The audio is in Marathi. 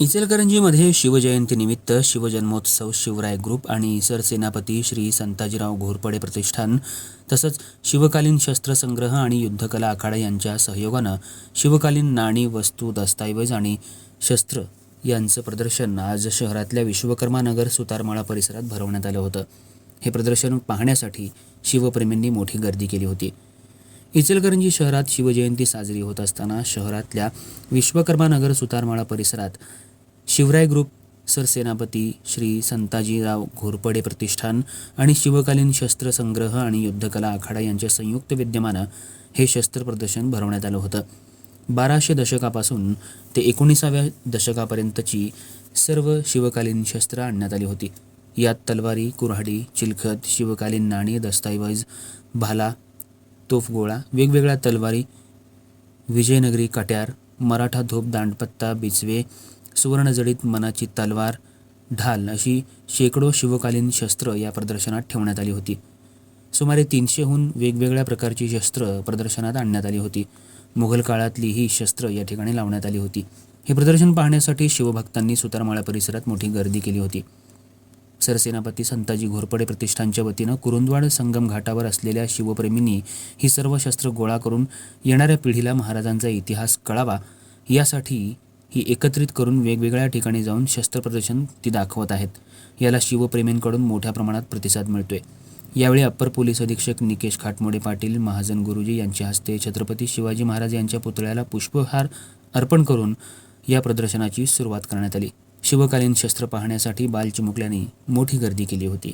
इचलकरंजीमध्ये शिवजयंतीनिमित्त शिवजन्मोत्सव शिवराय ग्रुप आणि सरसेनापती श्री संताजीराव घोरपडे प्रतिष्ठान तसंच शिवकालीन शस्त्रसंग्रह आणि युद्धकला आखाडा यांच्या सहयोगानं शिवकालीन नाणी वस्तू दस्ताऐवज आणि शस्त्र यांचं प्रदर्शन आज शहरातल्या विश्वकर्मा नगर सुतारमाळा परिसरात भरवण्यात आलं होतं. हे प्रदर्शन पाहण्यासाठी शिवप्रेमींनी मोठी गर्दी केली होती. इचलकरंजी शहरात शिवजयंती साजरी होत असताना शहरातल्या विश्वकर्मा नगर सुतारमाळा परिसरात शिवराय ग्रुप सरसेनापती श्री संताजीराव घोरपडे प्रतिष्ठान आणि शिवकालीन शस्त्रसंग्रह आणि युद्धकला आखाडा यांच्या संयुक्त विद्यमानं हे शस्त्र प्रदर्शन भरवण्यात आलं होतं. बाराशे दशकापासून ते एकोणीसाव्या दशकापर्यंतची सर्व शिवकालीन शस्त्र आणण्यात आली होती. यात तलवारी कुऱ्हाडी चिलखत शिवकालीन नाणी दस्ताऐवज भाला तोफगोळा वेगवेगळ्या तलवारी विजयनगरी कट्यार मराठा धोप दांडपत्ता बिचवे सुवर्णजडीत मनाची तलवार ढाल अशी शेकडो शिवकालीन शस्त्र या प्रदर्शनात ठेवण्यात आली होती. सुमारे तीनशेहून वेगवेगळ्या प्रकारची शस्त्र प्रदर्शनात आणण्यात आली होती. मुघल काळातली ही शस्त्र या ठिकाणी लावण्यात आली होती. हे प्रदर्शन पाहण्यासाठी शिवभक्तांनी सुतारमाळा परिसरात मोठी गर्दी केली होती. सरसेनापती संताजी घोरपडे प्रतिष्ठानच्या वतीनं कुरुंदवाड संगम घाटावर असलेल्या शिवप्रेमींनी ही सर्व शस्त्र गोळा करून येणाऱ्या पिढीला महाराजांचा इतिहास कळावा यासाठी ही एकत्रित करून वेगवेगळ्या ठिकाणी जाऊन शस्त्रप्रदर्शन ती दाखवत आहेत. याला शिवप्रेमींकडून मोठ्या प्रमाणात प्रतिसाद मिळतोय. यावेळी अप्पर पोलीस अधीक्षक निकेश खाटमोडे पाटील महाजन गुरुजी यांच्या हस्ते छत्रपती शिवाजी महाराज यांच्या पुतळ्याला पुष्पहार अर्पण करून या प्रदर्शनाची सुरुवात करण्यात आली. शिवकालीन शस्त्र पाहण्यासाठी बालचिमुकल्यांनी मोठी गर्दी केली होती.